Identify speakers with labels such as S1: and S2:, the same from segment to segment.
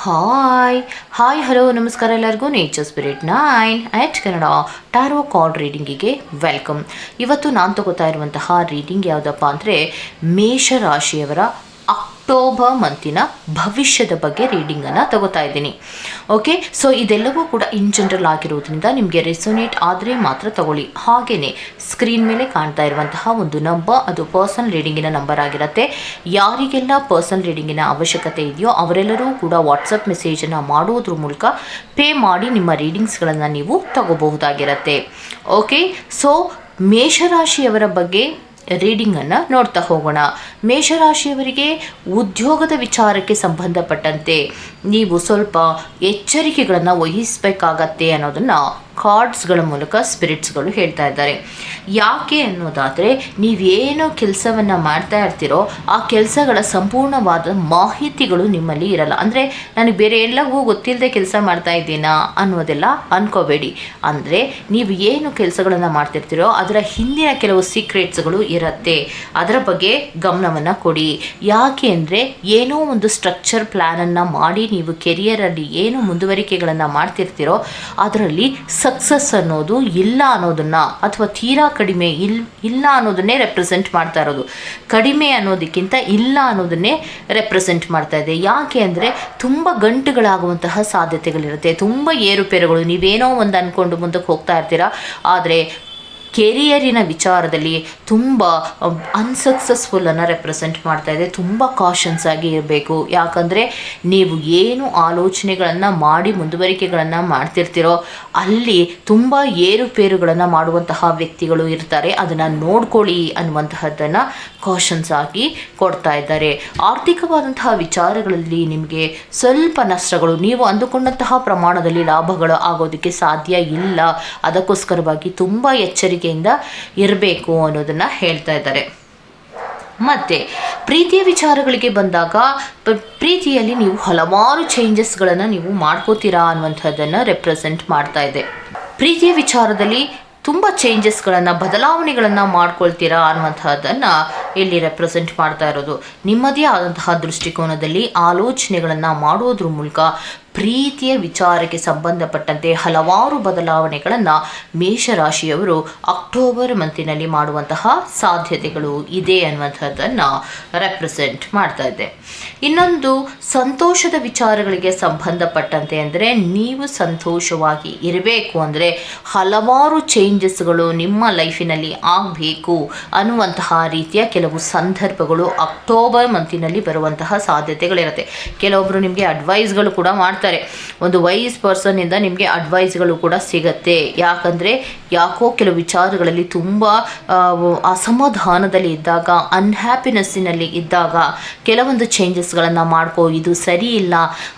S1: Hi. Hi, hello, ನಮಸ್ಕಾರ ಎಲ್ಲರಿಗೂ. Nature spirit nine at Kannada tarot card ರೀಡಿಂಗಿಗೆ welcome ಇವತ್ತು ನಾನು ತಗೋತಾ ಇರುವಂತಹ ರೀಡಿಂಗ್ ಯಾವುದಪ್ಪ ಅಂದರೆ ಮೇಷರಾಶಿಯವರ ಅಕ್ಟೋಬರ್ ಮಂತಿನ ಭವಿಷ್ಯದ ಬಗ್ಗೆ ರೀಡಿಂಗನ್ನು ತಗೋತಾ ಇದ್ದೀನಿ. ಓಕೆ ಸೊ ಇದೆಲ್ಲವೂ ಕೂಡ ಇನ್ ಜನರಲ್ ಆಗಿರೋದ್ರಿಂದ ನಿಮಗೆ ರೆಸೊನೇಟ್ ಆದರೆ ಮಾತ್ರ ತಗೊಳ್ಳಿ. ಹಾಗೆಯೇ ಸ್ಕ್ರೀನ್ ಮೇಲೆ ಕಾಣ್ತಾ ಇರುವಂತಹ ಒಂದು ನಂಬರ್ ಅದು ಪರ್ಸನ್ ರೀಡಿಂಗಿನ ನಂಬರ್ ಆಗಿರುತ್ತೆ. ಯಾರಿಗೆಲ್ಲ ಪರ್ಸನ್ ರೀಡಿಂಗಿನ ಅವಶ್ಯಕತೆ ಇದೆಯೋ ಅವರೆಲ್ಲರೂ ಕೂಡ ವಾಟ್ಸಪ್ ಮೆಸೇಜನ್ನು ಮಾಡೋದ್ರ ಮೂಲಕ ಪೇ ಮಾಡಿ ನಿಮ್ಮ ರೀಡಿಂಗ್ಸ್ಗಳನ್ನು ನೀವು ತಗೋಬಹುದಾಗಿರುತ್ತೆ. ಓಕೆ ಸೊ ಮೇಷರಾಶಿಯವರ ಬಗ್ಗೆ ರೀಡಿಂಗನ್ನು ನೋಡ್ತಾ ಹೋಗೋಣ. ಮೇಷರಾಶಿಯವರಿಗೆ ಉದ್ಯೋಗದ ವಿಚಾರಕ್ಕೆ ಸಂಬಂಧಪಟ್ಟಂತೆ ನೀವು ಸ್ವಲ್ಪ ಎಚ್ಚರಿಕೆಗಳನ್ನು ವಹಿಸಬೇಕಾಗತ್ತೆ ಅನ್ನೋದನ್ನು ಕಾರ್ಡ್ಸ್ಗಳ ಮೂಲಕ ಸ್ಪಿರಿಟ್ಸ್ಗಳು ಹೇಳ್ತಾ ಇದ್ದಾರೆ. ಯಾಕೆ ಅನ್ನೋದಾದರೆ, ನೀವೇನು ಕೆಲಸವನ್ನು ಮಾಡ್ತಾ ಇರ್ತೀರೋ, ಆ ಕೆಲಸಗಳ ಸಂಪೂರ್ಣವಾದ ಮಾಹಿತಿಗಳು ನಿಮ್ಮಲ್ಲಿ ಇರಲ್ಲ. ಅಂದರೆ ನನಗೆ ಬೇರೆ ಎಲ್ಲವೂ ಗೊತ್ತಿಲ್ಲದೆ ಕೆಲಸ ಮಾಡ್ತಾ ಇದ್ದೀನಾ ಅನ್ನೋದೆಲ್ಲ ಅನ್ಕೋಬೇಡಿ. ಅಂದರೆ, ನೀವು ಏನು ಕೆಲಸಗಳನ್ನು ಮಾಡ್ತಿರ್ತೀರೋ, ಅದರ ಹಿಂದಿನ ಕೆಲವು ಸೀಕ್ರೆಟ್ಸ್ಗಳು ಇರುತ್ತೆ. ಅದರ ಬಗ್ಗೆ ಗಮನವನ್ನು ಕೊಡಿ. ಯಾಕೆ ಅಂದರೆ, ಏನೋ ಒಂದು ಸ್ಟ್ರಕ್ಚರ್ ಪ್ಲ್ಯಾನನ್ನು ಮಾಡಿ ನೀವು ಕೆರಿಯರಲ್ಲಿ ಏನು ಮುಂದುವರಿಕೆಗಳನ್ನು ಮಾಡ್ತಿರ್ತೀರೋ, ಅದರಲ್ಲಿ ಸಕ್ಸಸ್ ಅನ್ನೋದು ಇಲ್ಲ ಅನ್ನೋದನ್ನು ಅಥವಾ ತೀರಾ ಕಡಿಮೆ ಇಲ್, ಇಲ್ಲ ಅನ್ನೋದನ್ನೇ ರೆಪ್ರೆಸೆಂಟ್ ಮಾಡ್ತಾ ಇರೋದು. ಕಡಿಮೆ ಅನ್ನೋದಕ್ಕಿಂತ ಇಲ್ಲ ಅನ್ನೋದನ್ನೇ ರೆಪ್ರೆಸೆಂಟ್ ಮಾಡ್ತಾ ಇದೆ. ಯಾಕೆ ಅಂದರೆ ತುಂಬ ಗಂಟುಗಳಾಗುವಂತಹ ಸಾಧ್ಯತೆಗಳಿರುತ್ತೆ. ತುಂಬ ಏರುಪೇರುಗಳು. ನೀವೇನೋ ಒಂದು ಅಂದ್ಕೊಂಡು ಮುಂದಕ್ಕೆ ಹೋಗ್ತಾ ಇರ್ತೀರಾ. ಆದರೆ ಕೆರಿಯರಿನ ವಿಚಾರದಲ್ಲಿ ತುಂಬ ಅನ್ಸಕ್ಸಸ್ಫುಲ್ಲನ್ನು ರೆಪ್ರೆಸೆಂಟ್ ಮಾಡ್ತಾ ಇದೆ. ತುಂಬ ಕಾಷನ್ಸ್ ಆಗಿ ಇರಬೇಕು. ಯಾಕಂದರೆ ನೀವು ಏನು ಆಲೋಚನೆಗಳನ್ನು ಮಾಡಿ ಮುಂದುವರಿಕೆಗಳನ್ನು ಮಾಡ್ತಿರ್ತೀರೋ, ಅಲ್ಲಿ ತುಂಬ ಏರುಪೇರುಗಳನ್ನು ಮಾಡುವಂತಹ ವ್ಯಕ್ತಿಗಳು ಇರ್ತಾರೆ. ಅದನ್ನು ನೋಡ್ಕೊಳ್ಳಿ ಅನ್ನುವಂತಹದ್ದನ್ನು ಕಾಷನ್ಸ್ ಆಗಿ ಕೊಡ್ತಾ ಇದ್ದಾರೆ. ಆರ್ಥಿಕವಾದಂತಹ ವಿಚಾರಗಳಲ್ಲಿ ನಿಮಗೆ ಸ್ವಲ್ಪ ನಷ್ಟಗಳು, ನೀವು ಅಂದುಕೊಂಡಂತಹ ಪ್ರಮಾಣದಲ್ಲಿ ಲಾಭಗಳು ಆಗೋದಕ್ಕೆ ಸಾಧ್ಯ ಇಲ್ಲ. ಅದಕ್ಕೋಸ್ಕರವಾಗಿ ತುಂಬ ಎಚ್ಚರಿಕೆಯಿಂದ ಇರಬೇಕು ಅನ್ನೋದನ್ನ ಹೇಳ್ತಾ ಇದ್ದಾರೆ. ಮತ್ತೆ, ಪ್ರೀತಿಯ ವಿಚಾರಗಳಿಗೆ ಬಂದಾಗ ಪ್ರೀತಿಯಲ್ಲಿ ನೀವು ಹಲವಾರು ಚೇಂಜಸ್ಗಳನ್ನು ನೀವು ಮಾಡ್ಕೋತೀರಾ ಅನ್ನುವಂಥದ್ದನ್ನು ರೆಪ್ರೆಸೆಂಟ್ ಮಾಡ್ತಾ ಇದೆ. ಪ್ರೀತಿಯ ವಿಚಾರದಲ್ಲಿ ತುಂಬ ಚೇಂಜಸ್ಗಳನ್ನು ಬದಲಾವಣೆಗಳನ್ನು ಮಾಡ್ಕೊಳ್ತೀರಾ ಅನ್ನುವಂಥದ್ದನ್ನು ಇಲ್ಲಿ ರೆಪ್ರೆಸೆಂಟ್ ಮಾಡ್ತಾ ಇರೋದು. ನಿಮ್ಮದೇ ಆದಂತಹ ದೃಷ್ಟಿಕೋನದಲ್ಲಿ ಆಲೋಚನೆಗಳನ್ನು ಮಾಡೋದ್ರ ಮೂಲಕ ಪ್ರೀತಿಯ ವಿಚಾರಕ್ಕೆ ಸಂಬಂಧಪಟ್ಟಂತೆ ಹಲವಾರು ಬದಲಾವಣೆಗಳನ್ನು ಮೇಷರಾಶಿಯವರು ಅಕ್ಟೋಬರ್ ಮಂತಿನಲ್ಲಿ ಮಾಡುವಂತಹ ಸಾಧ್ಯತೆಗಳು ಇದೆ ಅನ್ನುವಂಥದ್ದನ್ನು ರೆಪ್ರೆಸೆಂಟ್ ಮಾಡ್ತಾ ಇದೆ. ಇನ್ನೊಂದು, ಸಂತೋಷದ ವಿಚಾರಗಳಿಗೆ ಸಂಬಂಧಪಟ್ಟಂತೆ ಅಂದರೆ ನೀವು ಸಂತೋಷವಾಗಿ ಇರಬೇಕು ಅಂದರೆ ಹಲವಾರು ಚೇಂಜಸ್ಗಳು ನಿಮ್ಮ ಲೈಫಿನಲ್ಲಿ ಆಗಬೇಕು ಅನ್ನುವಂತಹ ರೀತಿಯ ಕೆಲವು ಸಂದರ್ಭಗಳು ಅಕ್ಟೋಬರ್ ಮಂತಿನಲ್ಲಿ ಬರುವಂತಹ ಸಾಧ್ಯತೆಗಳಿರುತ್ತೆ. ಕೆಲವೊಬ್ಬರು ನಿಮಗೆ ಅಡ್ವೈಸ್ಗಳು ಕೂಡ ಮಾಡ್ತಾರೆ. ಒಂದು ವೈಸ್ ಪರ್ಸನ್ನಿಂದ ನಿಮಗೆ ಅಡ್ವೈಸ್ಗಳು ಕೂಡ ಸಿಗತ್ತೆ. ಯಾಕಂದರೆ ಯಾಕೋ ಕೆಲವು ವಿಚಾರಗಳಲ್ಲಿ ತುಂಬ ಅಸಮಾಧಾನದಲ್ಲಿ ಇದ್ದಾಗ ಅನ್ಹ್ಯಾಪಿನೆಸ್ಸಿನಲ್ಲಿ ಇದ್ದಾಗ ಕೆಲವೊಂದು ಚೇಂಜಸ್ಗಳನ್ನು ಮಾಡ್ಕೋ, ಇದು ಸರಿ ಇಲ್ಲ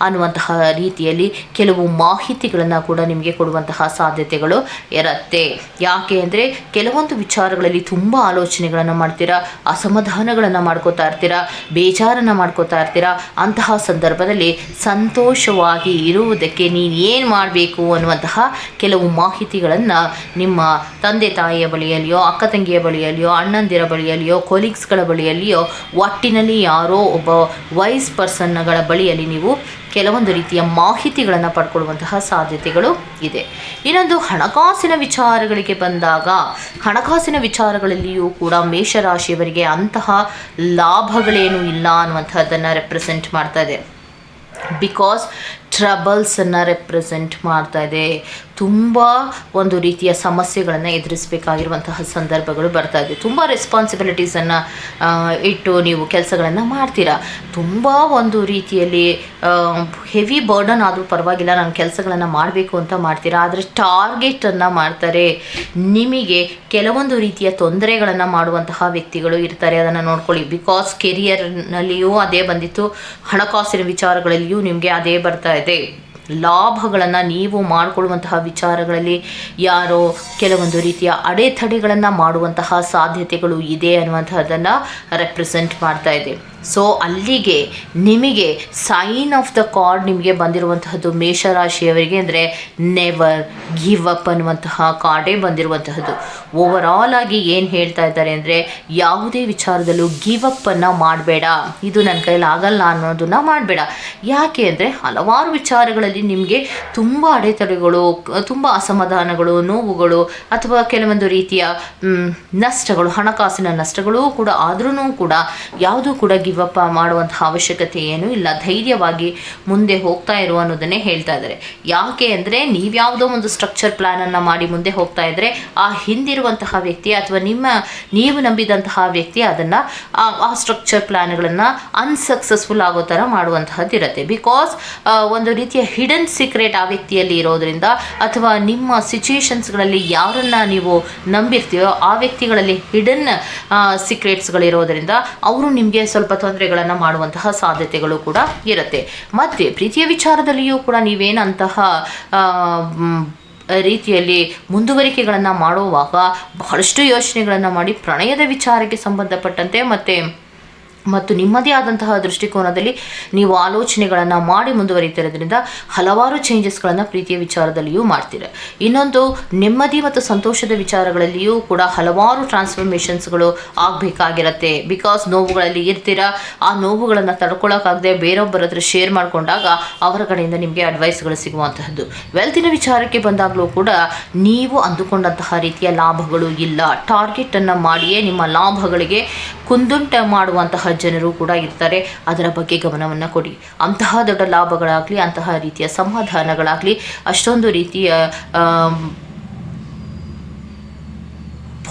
S1: ಅನ್ನುವಂತಹ ರೀತಿಯಲ್ಲಿ ಕೆಲವು ಮಾಹಿತಿಗಳನ್ನು ಕೂಡ ನಿಮಗೆ ಕೊಡುವಂತಹ ಸಾಧ್ಯತೆಗಳು ಇರುತ್ತೆ. ಯಾಕೆ ಅಂದರೆ ಕೆಲವೊಂದು ವಿಚಾರಗಳಲ್ಲಿ ತುಂಬ ಆಲೋಚನೆಗಳನ್ನು ಮಾಡ್ತೀರಾ, ಅಸಮಾಧಾನಗಳನ್ನು ಮಾಡ್ಕೋತಾ ಇರ್ತೀರಾ, ಬೇಜಾರನ್ನು ಮಾಡ್ಕೋತಾ ಇರ್ತೀರಾ, ಅಂತಹ ಸಂದರ್ಭದಲ್ಲಿ ಸಂತೋಷವಾಗಿ ಇರುವುದಕ್ಕೆ ನೀನು ಏನು ಮಾಡಬೇಕು ಅನ್ನುವಂತಹ ಕೆಲವು ಮಾಹಿತಿಗಳನ್ನು ನಿಮ್ಮ ತಂದೆ ತಾಯಿಯ ಬಳಿಯಲ್ಲಿಯೋ, ಅಕ್ಕ ತಂಗಿಯ ಬಳಿಯಲ್ಲಿಯೋ, ಅಣ್ಣಂದಿರ ಬಳಿಯಲ್ಲಿಯೋ ಕೊಲೀಗ್ಸ್ಗಳ ಬಳಿಯಲ್ಲಿಯೋ, ಒಟ್ಟಿನಲ್ಲಿ ಯಾರೋ ಒಬ್ಬ ವೈಸ್ ಪರ್ಸನ್ಗಳ ಬಳಿಯಲ್ಲಿ ನೀವು ಕೆಲವೊಂದು ರೀತಿಯ ಮಾಹಿತಿಗಳನ್ನು ಪಡ್ಕೊಳ್ಳುವಂತಹ ಸಾಧ್ಯತೆಗಳು ಇದೆ. ಇನ್ನೊಂದು, ಹಣಕಾಸಿನ ವಿಚಾರಗಳಿಗೆ ಬಂದಾಗ, ಹಣಕಾಸಿನ ವಿಚಾರಗಳಲ್ಲಿಯೂ ಕೂಡ ಮೇಷರಾಶಿಯವರಿಗೆ ಅಂತಹ ಲಾಭಗಳೇನೂ ಇಲ್ಲ ಅನ್ನುವಂಥದ್ದನ್ನು ರೆಪ್ರೆಸೆಂಟ್ ಮಾಡ್ತಾ ಇದೆ. ಬಿಕಾಸ್ ಟ್ರಬಲ್ಸನ್ನು ರೆಪ್ರೆಸೆಂಟ್ ಮಾಡ್ತಾ ಇದೆ. ತುಂಬ ಒಂದು ರೀತಿಯ ಸಮಸ್ಯೆಗಳನ್ನು ಎದುರಿಸಬೇಕಾಗಿರುವಂತಹ ಸಂದರ್ಭಗಳು ಬರ್ತಾ ಇದೆ. ತುಂಬ ರೆಸ್ಪಾನ್ಸಿಬಿಲಿಟೀಸನ್ನು ಇಟ್ಟು ನೀವು ಕೆಲಸಗಳನ್ನು ಮಾಡ್ತೀರಾ? ತುಂಬ ಒಂದು ರೀತಿಯಲ್ಲಿ ಹೆವಿ ಬರ್ಡನ್ ಆದರೂ ಪರವಾಗಿಲ್ಲ, ನಾನು ಕೆಲಸಗಳನ್ನು ಮಾಡಬೇಕು ಅಂತ ಮಾಡ್ತೀರಾ? ಆದರೆ ಟಾರ್ಗೆಟನ್ನು ಮಾಡ್ತಾರೆ. ನಿಮಗೆ ಕೆಲವೊಂದು ರೀತಿಯ ತೊಂದರೆಗಳನ್ನು ಮಾಡುವಂತಹ ವ್ಯಕ್ತಿಗಳು ಇರ್ತಾರೆ. ಅದನ್ನು ನೋಡ್ಕೊಳ್ಳಿ. ಬಿಕಾಸ್ ಕೆರಿಯರ್ನಲ್ಲಿಯೂ ಅದೇ ಬಂದಿತ್ತು. ಹಣಕಾಸಿನ ವಿಚಾರಗಳಲ್ಲಿಯೂ ನಿಮಗೆ ಅದೇ ಬರ್ತಾ ಇದೆ. ಲಾಭಗಳನ್ನು ನೀವು ಮಾಡಿಕೊಳ್ಳುವಂತಹ ವಿಚಾರಗಳಲ್ಲಿ ಯಾರೋ ಕೆಲವೊಂದು ರೀತಿಯ ಅಡೆತಡೆಗಳನ್ನು ಮಾಡುವಂತಹ ಸಾಧ್ಯತೆಗಳು ಇದೆ ಅನ್ನುವಂಥದ್ದನ್ನು ರೆಪ್ರೆಸೆಂಟ್ ಮಾಡ್ತಾ ಇದೆ. ಸೊ ಅಲ್ಲಿಗೆ ನಿಮಗೆ ಸೈನ್ ಆಫ್ ದ ಕಾರ್ಡ್ ನಿಮಗೆ ಬಂದಿರುವಂತಹದ್ದು ಮೇಷರಾಶಿಯವರಿಗೆ ಅಂದರೆ ನೆವರ್ ಗಿವ್ ಅಪ್ ಅನ್ನುವಂತಹ ಕಾರ್ಡೇ ಬಂದಿರುವಂತಹದ್ದು. ಓವರ್ ಆಲ್ ಆಗಿ ಏನು ಹೇಳ್ತಾ ಇದ್ದಾರೆ ಅಂದರೆ ಯಾವುದೇ ವಿಚಾರದಲ್ಲೂ ಗಿವ್ ಅಪ್ಪನ್ನು ಮಾಡಬೇಡ. ಇದು ನನ್ನ ಕೈಯಲ್ಲಿ ಆಗಲ್ಲ ಅನ್ನೋದನ್ನ ಮಾಡಬೇಡ. ಯಾಕೆ ಅಂದರೆ ಹಲವಾರು ವಿಚಾರಗಳಲ್ಲಿ ನಿಮಗೆ ತುಂಬ ಅಡೆತಡೆಗಳು, ತುಂಬ ಅಸಮಾಧಾನಗಳು, ನೋವುಗಳು ಅಥವಾ ಕೆಲವೊಂದು ರೀತಿಯ ನಷ್ಟಗಳು, ಹಣಕಾಸಿನ ನಷ್ಟಗಳು ಕೂಡ ಆದ್ರೂ ಕೂಡ ಯಾವುದೂ ಕೂಡ ಗಿವ್ ಅಪ್ ಮಾಡುವಂತಹ ಅವಶ್ಯಕತೆ ಏನೂ ಇಲ್ಲ. ಧೈರ್ಯವಾಗಿ ಮುಂದೆ ಹೋಗ್ತಾ ಇರು ಅನ್ನೋದನ್ನೇ ಹೇಳ್ತಾ ಇದ್ದಾರೆ. ಯಾಕೆ ಅಂದರೆ ನೀವ್ಯಾವುದೋ ಒಂದು ಸ್ಟ್ರಕ್ಚರ್ ಪ್ಲ್ಯಾನನ್ನು ಮಾಡಿ ಮುಂದೆ ಹೋಗ್ತಾ ಇದ್ದರೆ ಆ ಹಿಂದಿರುವಂತಹ ವ್ಯಕ್ತಿ ಅಥವಾ ನಿಮ್ಮ ನೀವು ನಂಬಿದಂತಹ ವ್ಯಕ್ತಿ ಅದನ್ನು ಆ ಸ್ಟ್ರಕ್ಚರ್ ಪ್ಲ್ಯಾನ್ಗಳನ್ನು ಅನ್ಸಕ್ಸಸ್ಫುಲ್ ಆಗೋ ಥರ ಮಾಡುವಂತಹದ್ದು ಇರುತ್ತೆ. ಬಿಕಾಸ್ ಒಂದು ರೀತಿಯ ಹಿಡನ್ ಸೀಕ್ರೆಟ್ ಆ ವ್ಯಕ್ತಿಯಲ್ಲಿ ಇರೋದ್ರಿಂದ ಅಥವಾ ನಿಮ್ಮ ಸಿಚುಯೇಷನ್ಸ್ಗಳಲ್ಲಿ ಯಾರನ್ನ ನೀವು ನಂಬಿರ್ತೀವೋ ಆ ವ್ಯಕ್ತಿಗಳಲ್ಲಿ ಹಿಡನ್ ಸೀಕ್ರೆಟ್ಸ್ಗಳಿರೋದ್ರಿಂದ ಅವರು ನಿಮಗೆ ಸ್ವಲ್ಪ ತೊಂದರೆಗಳನ್ನು ಮಾಡುವಂತಹ ಸಾಧ್ಯತೆಗಳು ಕೂಡ ಇರುತ್ತೆ. ಮತ್ತು ಪ್ರೀತಿಯ ವಿಚಾರದಲ್ಲಿಯೂ ಕೂಡ ನೀವೇನಂತಹ ರೀತಿಯಲ್ಲಿ ಮುಂದುವರಿಕೆಗಳನ್ನು ಮಾಡುವಾಗ ಬಹಳಷ್ಟು ಯೋಚನೆಗಳನ್ನು ಮಾಡಿ ಪ್ರಣಯದ ವಿಚಾರಕ್ಕೆ ಸಂಬಂಧಪಟ್ಟಂತೆ ಮತ್ತು ಮತ್ತು ನಿಮ್ಮದೇ ಆದಂತಹ ದೃಷ್ಟಿಕೋನದಲ್ಲಿ ನೀವು ಆಲೋಚನೆಗಳನ್ನು ಮಾಡಿ ಮುಂದುವರಿತಿರೋದ್ರಿಂದ ಹಲವಾರು ಚೇಂಜಸ್ಗಳನ್ನು ಪ್ರೀತಿಯ ವಿಚಾರದಲ್ಲಿಯೂ ಮಾಡ್ತೀರ. ಇನ್ನೊಂದು, ನೆಮ್ಮದಿ ಮತ್ತು ಸಂತೋಷದ ವಿಚಾರಗಳಲ್ಲಿಯೂ ಕೂಡ ಹಲವಾರು ಟ್ರಾನ್ಸ್ಫಾರ್ಮೇಷನ್ಸ್ಗಳು ಆಗಬೇಕಾಗಿರತ್ತೆ. ಬಿಕಾಸ್ ನೋವುಗಳಲ್ಲಿ ಇರ್ತೀರ? ಆ ನೋವುಗಳನ್ನು ತಡ್ಕೊಳ್ಳೋಕ್ಕಾಗದೆ ಬೇರೊಬ್ಬರ ಹತ್ರ ಶೇರ್ ಮಾಡಿಕೊಂಡಾಗ ಅವರ ಕಡೆಯಿಂದ ನಿಮಗೆ ಅಡ್ವೈಸ್ಗಳು ಸಿಗುವಂತಹದ್ದು. ವೆಲ್ತಿನ ವಿಚಾರಕ್ಕೆ ಬಂದಾಗಲೂ ಕೂಡ ನೀವು ಅಂದುಕೊಂಡಂತಹ ರೀತಿಯ ಲಾಭಗಳು ಇಲ್ಲ. ಟಾರ್ಗೆಟನ್ನು ಮಾಡಿಯೇ ನಿಮ್ಮ ಲಾಭಗಳಿಗೆ ಕುಂದುಂಟ ಮಾಡುವಂತಹ ಜನರು ಕೂಡ ಇರ್ತಾರೆ. ಅದರ ಬಗ್ಗೆ ಗಮನವನ್ನು ಕೊಡಿ. ಅಂತಹ ದೊಡ್ಡ ಲಾಭಗಳಾಗಲಿ, ಅಂತಹ ರೀತಿಯ ಸಮಾಧಾನಗಳಾಗಲಿ, ಅಷ್ಟೊಂದು ರೀತಿಯ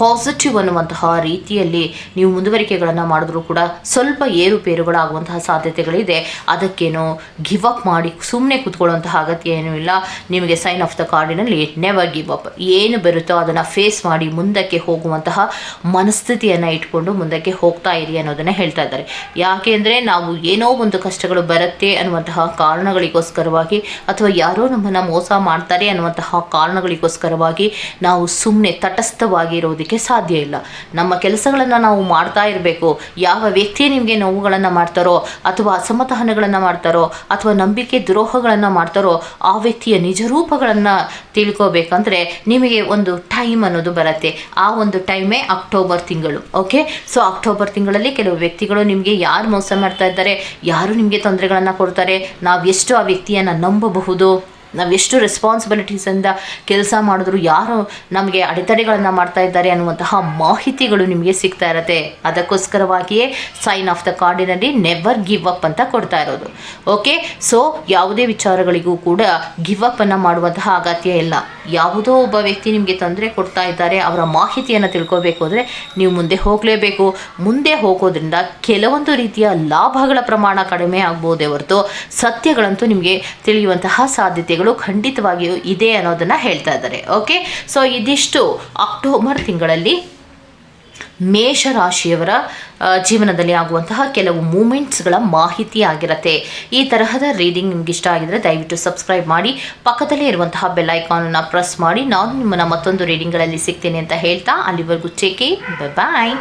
S1: ಪಾಸಿಟಿವ್ ಅನ್ನುವಂತಹ ರೀತಿಯಲ್ಲಿ ನೀವು ಮುಂದುವರಿಕೆಗಳನ್ನು ಮಾಡಿದ್ರೂ ಕೂಡ ಸ್ವಲ್ಪ ಏರುಪೇರುಗಳಾಗುವಂತಹ ಸಾಧ್ಯತೆಗಳಿದೆ. ಅದಕ್ಕೇನು ಗಿವ್ ಅಪ್ ಮಾಡಿ ಸುಮ್ಮನೆ ಕೂತ್ಕೊಳ್ಳುವಂತಹ ಅಗತ್ಯ ಏನೂ ಇಲ್ಲ. ನಿಮಗೆ ಸೈನ್ ಆಫ್ ದ ಕಾರ್ಡಿನಲ್ಲಿ ನೆವರ್ ಗಿವ್ ಅಪ್ ಏನು ಬರುತ್ತೋ ಅದನ್ನು ಫೇಸ್ ಮಾಡಿ ಮುಂದಕ್ಕೆ ಹೋಗುವಂತಹ ಮನಸ್ಥಿತಿಯನ್ನು ಇಟ್ಕೊಂಡು ಮುಂದಕ್ಕೆ ಹೋಗ್ತಾ ಇರಿ ಅನ್ನೋದನ್ನು ಹೇಳ್ತಾ ಇದ್ದಾರೆ. ಯಾಕೆ ಅಂದರೆ ನಾವು ಏನೋ ಒಂದು ಕಷ್ಟಗಳು ಬರುತ್ತೆ ಅನ್ನುವಂತಹ ಕಾರಣಗಳಿಗೋಸ್ಕರವಾಗಿ ಅಥವಾ ಯಾರೋ ನಮ್ಮನ್ನು ಮೋಸ ಮಾಡ್ತಾರೆ ಅನ್ನುವಂತಹ ಕಾರಣಗಳಿಗೋಸ್ಕರವಾಗಿ ನಾವು ಸುಮ್ಮನೆ ತಟಸ್ಥವಾಗಿ ಇರೋದಕ್ಕೆ ಸಾಧ್ಯ ಇಲ್ಲ. ನಮ್ಮ ಕೆಲಸಗಳನ್ನು ನಾವು ಮಾಡ್ತಾ ಇರಬೇಕು. ಯಾವ ವ್ಯಕ್ತಿ ನಿಮಗೆ ನೋವುಗಳನ್ನು ಮಾಡ್ತಾರೋ ಅಥವಾ ಅಸಮಾಧಾನಗಳನ್ನು ಮಾಡ್ತಾರೋ ಅಥವಾ ನಂಬಿಕೆ ದ್ರೋಹಗಳನ್ನು ಮಾಡ್ತಾರೋ ಆ ವ್ಯಕ್ತಿಯ ನಿಜ ರೂಪಗಳನ್ನು ತಿಳ್ಕೋಬೇಕಂದ್ರೆ ನಿಮಗೆ ಒಂದು ಟೈಮ್ ಅನ್ನೋದು ಬರುತ್ತೆ. ಆ ಒಂದು ಟೈಮೇ ಅಕ್ಟೋಬರ್ ತಿಂಗಳು. ಓಕೆ? ಸೊ, ಅಕ್ಟೋಬರ್ ತಿಂಗಳಲ್ಲಿ ಕೆಲವು ವ್ಯಕ್ತಿಗಳು ನಿಮಗೆ ಯಾರು ಮೋಸ ಮಾಡ್ತಾ ಇದ್ದಾರೆ, ಯಾರು ನಿಮಗೆ ತೊಂದರೆಗಳನ್ನು ಕೊಡ್ತಾರೆ ನಾವು ಎಷ್ಟು ಆ ವ್ಯಕ್ತಿಯನ್ನು ನಂಬಬಹುದು? ನಾವು ಎಷ್ಟು ರೆಸ್ಪಾನ್ಸಿಬಿಲಿಟೀಸಿಂದ ಕೆಲಸ ಮಾಡಿದ್ರು ಯಾರು ನಮಗೆ ಅಡೆತಡೆಗಳನ್ನು ಮಾಡ್ತಾ ಇದ್ದಾರೆ ಅನ್ನುವಂತಹ ಮಾಹಿತಿಗಳು ನಿಮಗೆ ಸಿಗ್ತಾ ಇರುತ್ತೆ. ಅದಕ್ಕೋಸ್ಕರವಾಗಿಯೇ ಸೈನ್ ಆಫ್ ದ ಕಾರ್ಡಿನಲ್ಲಿ ನೆವರ್ ಗಿವ್ ಅಪ್ ಅಂತ ಕೊಡ್ತಾ ಇರೋದು. ಓಕೆ ಸೊ ಯಾವುದೇ ವಿಚಾರಗಳಿಗೂ ಕೂಡ ಗಿವ್ ಅಪ್ ಅನ್ನು ಮಾಡುವಂತಹ ಅಗತ್ಯ ಇಲ್ಲ. ಯಾವುದೋ ಒಬ್ಬ ವ್ಯಕ್ತಿ ನಿಮಗೆ ತೊಂದರೆ ಕೊಡ್ತಾ ಇದ್ದಾರೆ, ಅವರ ಮಾಹಿತಿಯನ್ನು ತಿಳ್ಕೋಬೇಕು ಅಂದರೆ ನೀವು ಮುಂದೆ ಹೋಗಲೇಬೇಕು. ಮುಂದೆ ಹೋಗೋದ್ರಿಂದ ಕೆಲವೊಂದು ರೀತಿಯ ಲಾಭಗಳ ಪ್ರಮಾಣ ಕಡಿಮೆ ಆಗ್ಬೋದೇ ಹೊರತು ಸತ್ಯಗಳಂತೂ ನಿಮಗೆ ತಿಳಿಯುವಂತಹ ಸಾಧ್ಯತೆಗಳು ಖಂಡಿತವಾಗಿಯೂ ಇದೆ ಅನ್ನೋದನ್ನು ಹೇಳ್ತಾ ಇದ್ದಾರೆ. ಓಕೆ ಸೊ ಇದಿಷ್ಟು ಅಕ್ಟೋಬರ್ ತಿಂಗಳಲ್ಲಿ ಮೇಷರಾಶಿಯವರ ಜೀವನದಲ್ಲಿ ಆಗುವಂತಹ ಕೆಲವು ಮೂಮೆಂಟ್ಸ್ಗಳ ಮಾಹಿತಿ ಆಗಿರುತ್ತೆ. ಈ ತರಹದ ರೀಡಿಂಗ್ ನಿಮ್ಗೆ ಇಷ್ಟ ಆಗಿದ್ರೆ ದಯವಿಟ್ಟು ಸಬ್ಸ್ಕ್ರೈಬ್ ಮಾಡಿ, ಪಕ್ಕದಲ್ಲೇ ಇರುವಂತಹ ಬೆಲ್ ಐಕಾನನ್ನು ಪ್ರೆಸ್ ಮಾಡಿ, ನಾನು ನಿಮ್ಮನ್ನು ಮತ್ತೊಂದು ರೀಡಿಂಗ್ಗಳಲ್ಲಿ ಸಿಗ್ತೇನೆ ಅಂತ ಹೇಳ್ತಾ, ಅಲ್ಲಿವರೆಗೂ ಚೇಕೆ ಬಾಯ್